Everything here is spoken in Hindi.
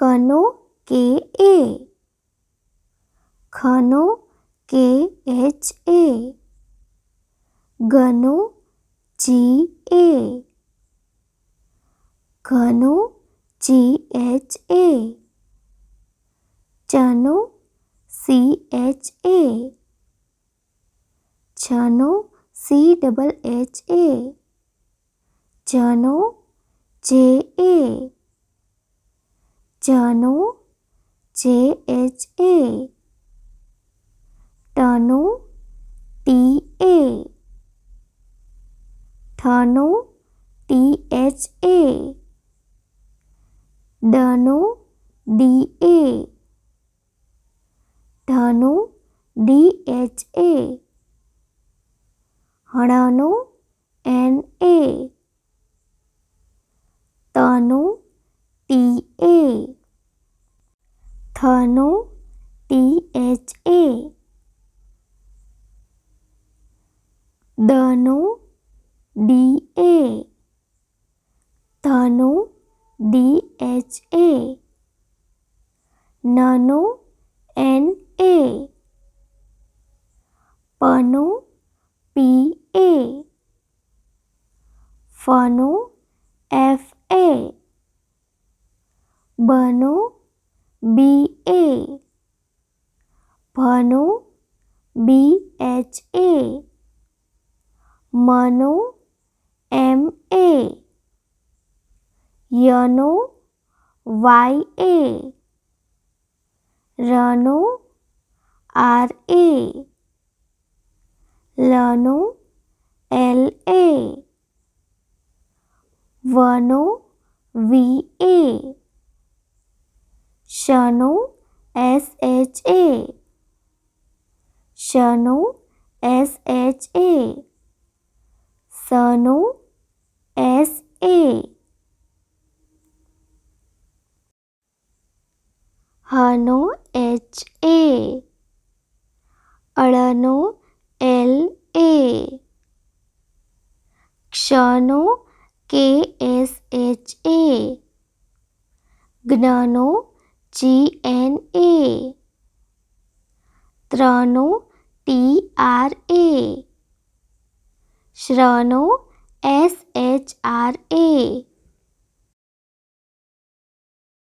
કનો કે એ? ખનો કે એચ એ? ગનો જી એ? ઘનો જી એચ એ? ચનો સી એચ એ? છનો સી ડબલ એચ એ? જનો જે એ? જનો જે એચ એ. તનુ ટી એ. થનુ ટી એચ એ. ડનો, ડી એ. ધનુ ડી એચ એ. હણનુ એન એ. धनु टी एच ए दनो डी ए धनो डी एच ए ननु एन ए पनु पी ए फनु एफ़ मनु एम ए, यनु वाई ए, रनु आर ए, लनु एल ए, वनु वी ए, शनु एस एच ए, शनु एस एच ए। सनो, एस ए। हनो, एच ए। अड़नो, L A. क्षनो के एस एच ए। ज्ञानो जी एन ए। त्रनो, टी आर ए। શ્રનો એસ એચ આર એ